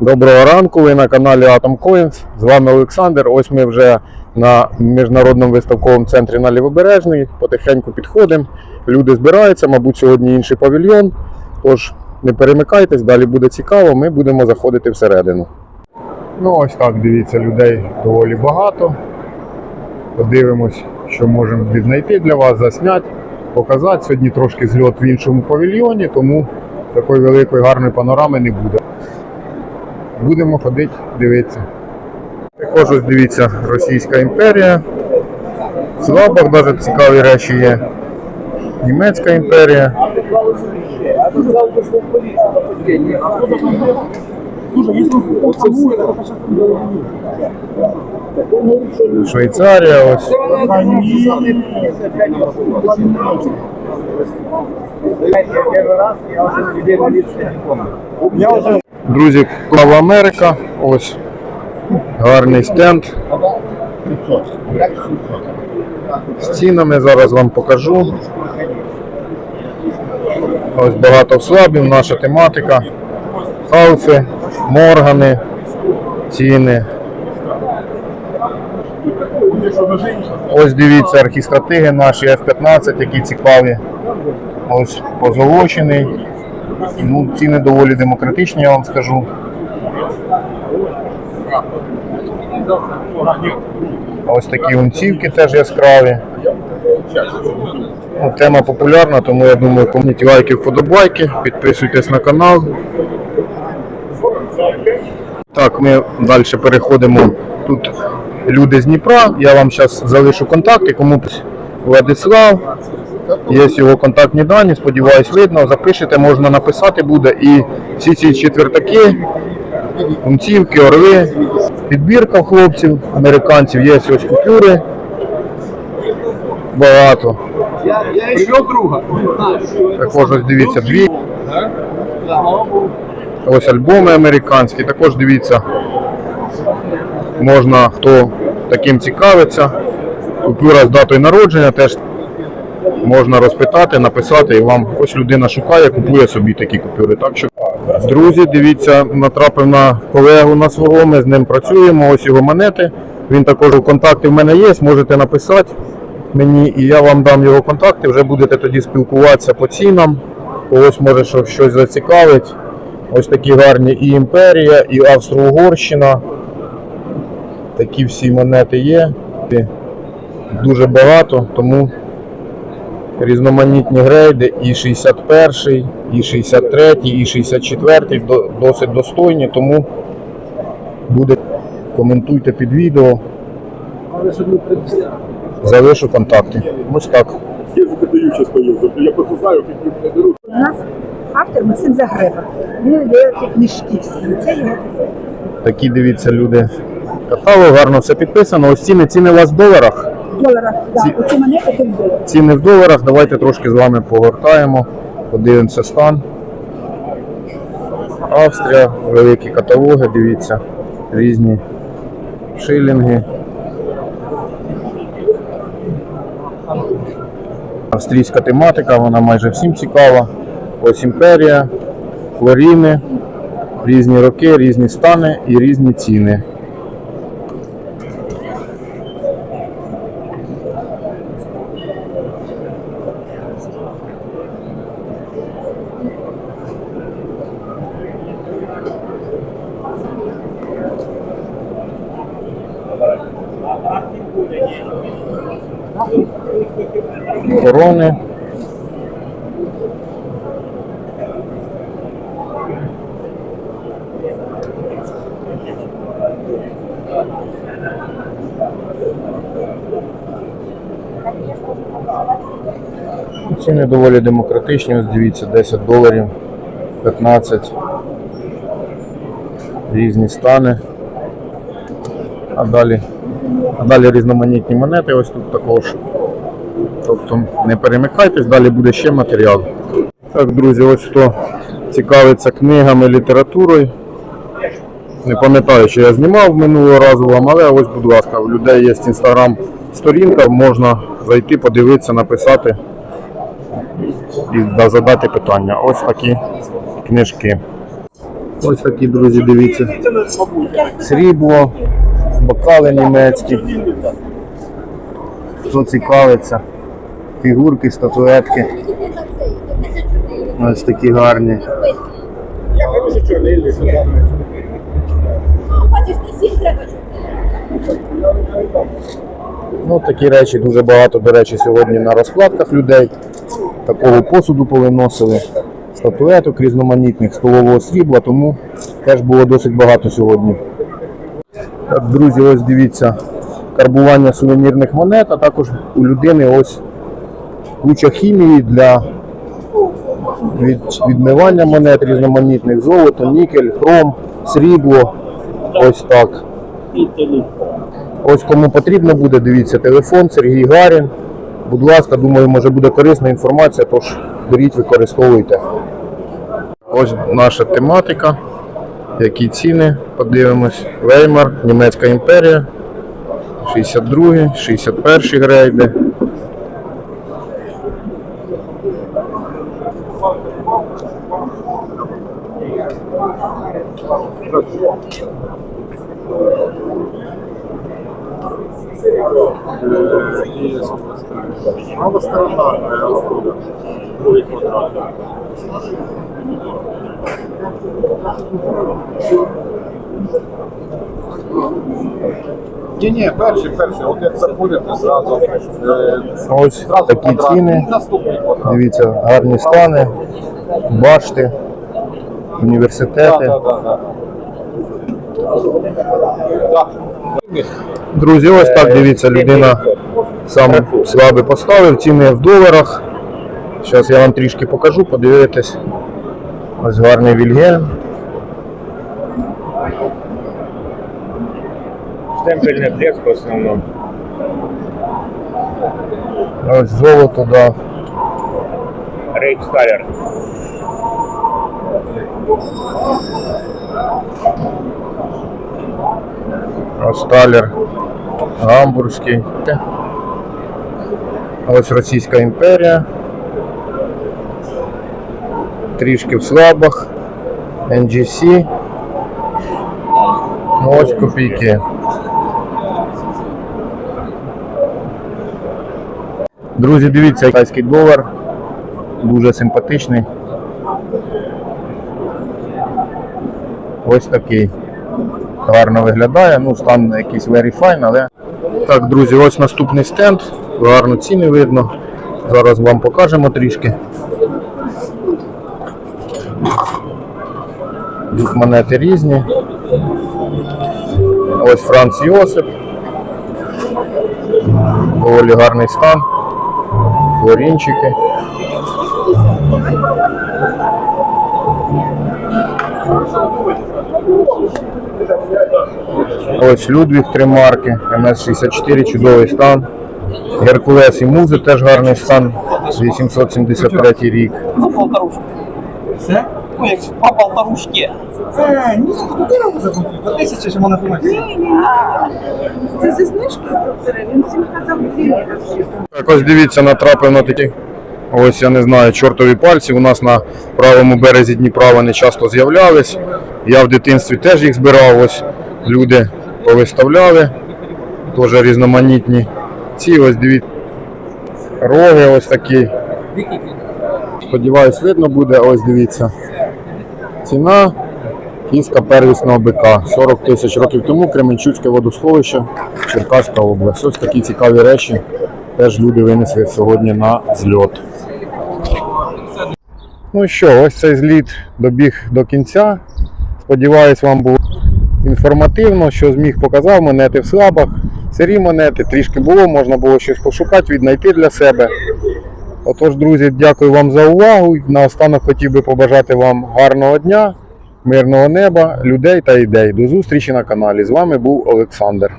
Доброго ранку, ви на каналі Atom Coins. З вами Олександр. Ось ми вже на міжнародному виставковому центрі на Лівобережній. Потихеньку підходимо. Люди збираються, мабуть, сьогодні інший павільйон. Тож не перемикайтесь, далі буде цікаво, ми будемо заходити всередину. Ну ось так, дивіться, людей доволі багато. Подивимось, що можемо віднайти для вас, засняти, показати. Сьогодні трошки зльот в іншому павільйоні, тому такої великої гарної панорами не буде. Будемо ходити, дивитися. Також ось дивіться, Російська імперія. В Слабах навіть цікаві речі є. Німецька імперія. Швейцарія ось. Друзі, Кава Америка. Ось гарний стенд. З цінами зараз вам покажу. Ось багато слабів, наша тематика. Халфи, моргани, ціни. Ось дивіться архістратиги наші F-15, які цікаві. Ось позолочений. Ну, ціни доволі демократичні, я вам скажу. Ось такі унцівки теж яскраві. Тема популярна, тому я думаю, коміть лайки, вподобайки, підписуйтесь на канал. Так, ми далі переходимо. Тут люди з Дніпра. Я вам зараз залишу контакти, кому Владислав. Є його контактні дані, сподіваюсь, видно. Запишете, можна написати буде. І всі ці четвертаки, унцівки, орли, підбірка хлопців, американців, є ось купюри. Багато. Привел друга. Також ось дивіться дві. Ось альбоми американські. Також дивіться. Можна, хто таким цікавиться. Купюра з датою народження теж можна розпитати, написати, і вам ось людина шукає, купує собі такі купюри. Так що, друзі, дивіться, натрапив на колегу на свого, ми з ним працюємо, ось його монети. Він також у контакти в мене є, можете написати мені, і я вам дам його контакти, вже будете тоді спілкуватися по цінам. Ось може що- щось зацікавить. Ось такі гарні і імперія, і Австро-Угорщина. Такі всі монети є. Дуже багато, тому різноманітні грейди і 61, і 63, і 64 до- досить достойні, тому буде коментуйте під відео, залишу контакти. Ось так. Я задаю понял, потому я просто знаю, как люди не берут. У нас автор Максим Загреба. Він ці книжки всі. Це його Такі дивіться люди. Каталог, гарно все підписано. Ось ціни, ціни у вас в доларах. в доларах. Ці- оці монети тут долар. Ціни в доларах. Давайте трошки з вами погортаємо. Подивимося стан. Австрія, великі каталоги, дивіться, різні шилінги. Австрійська тематика, вона майже всім цікава. Ось імперія, флоріни, різні роки, різні стани і різні ціни. Корони. Ціни доволі демократичні, ось дивіться, 10 доларів, 15. Різні стани. А далі, а далі різноманітні монети, ось тут також. Тобто не перемикайтесь, далі буде ще матеріал. Так, друзі, ось хто цікавиться книгами, літературою. Не пам'ятаю, чи я знімав минулого разу вам, але ось, будь ласка, у людей є інстаграм сторінка, можна зайти, подивитися, написати і задати питання. Ось такі книжки. Ось такі, друзі, дивіться. Срібло, бокали німецькі. Хто цікавиться, фігурки, статуетки. Ось такі гарні. Ну, такі речі дуже багато, до речі, сьогодні на розкладках людей. Такого посуду повиносили, статуеток різноманітних, столового срібла, тому теж було досить багато сьогодні. Так, друзі, ось дивіться, карбування сувенірних монет, а також у людини ось куча хімії для від, відмивання монет різноманітних, золото, нікель, хром, срібло. Ось так. Ось кому потрібно буде, дивіться, телефон Сергій Гарін. Будь ласка, думаю, може буде корисна інформація, тож беріть, використовуйте. Ось наша тематика. Які ціни, подивимось. Веймар, Німецька імперія. 62, 61 грейди. Сторона, е, другий квадрат. Ні, ні, перший, перший. От як заходите, зразу. е, Ось Зразу такі квадрат. ціни. Наступний квадрат. Дивіться, гарні стани, башти, університети. Так, так, так. Так. Друзі, ось так дивіться, людина сам слабий поставив, ціни в доларах. Зараз я вам трішки покажу, подивитесь. Ось гарний Вільгельм. Штемпельный блеск в основном. Ось золото, да. Рейхсталер. Ось талер. Ось Російська імперія. Трішки в слабах. NGC. Ну, Ось копійки. Друзі, дивіться, китайський долар. Дуже симпатичний. Ось такий. Гарно виглядає. Ну, стан якийсь very fine, але. Так, друзі, ось наступний стенд. Гарно ціни видно. Зараз вам покажемо трішки. Тут монети різні. Ось Франц Йосип. Доволі гарний стан. Флорінчики. Ось Людвіг три марки, МС-64, чудовий стан. Геркулес і Музи теж гарний стан. 873 рік. За полторушку. Все? Ну, як по полторушки. Е, ні, куди робити заплатити? По тисячі ж вона платить. Це зі знижкою, доктора, він всім казав, дві Так, ось дивіться, натрапив на такі. Ось я не знаю, чортові пальці. У нас на правому березі Дніпра вони часто з'являлись. Я в дитинстві теж їх збирав. Ось люди повиставляли. Теж різноманітні. Ці ось дивіться. Роги ось такі. Сподіваюсь, видно буде. Ось дивіться. Ціна кіска первісного бика. 40 тисяч років тому Кременчуцьке водосховище, Черкаська область. Ось такі цікаві речі. Теж люди винесли сьогодні на зльот. Ну що, ось цей зліт добіг до кінця. Сподіваюсь, вам було інформативно, що зміг показав монети в слабах. Сирі монети трішки було, можна було щось пошукати, віднайти для себе. Отож, друзі, дякую вам за увагу. Наостанок хотів би побажати вам гарного дня, мирного неба, людей та ідей. До зустрічі на каналі. З вами був Олександр.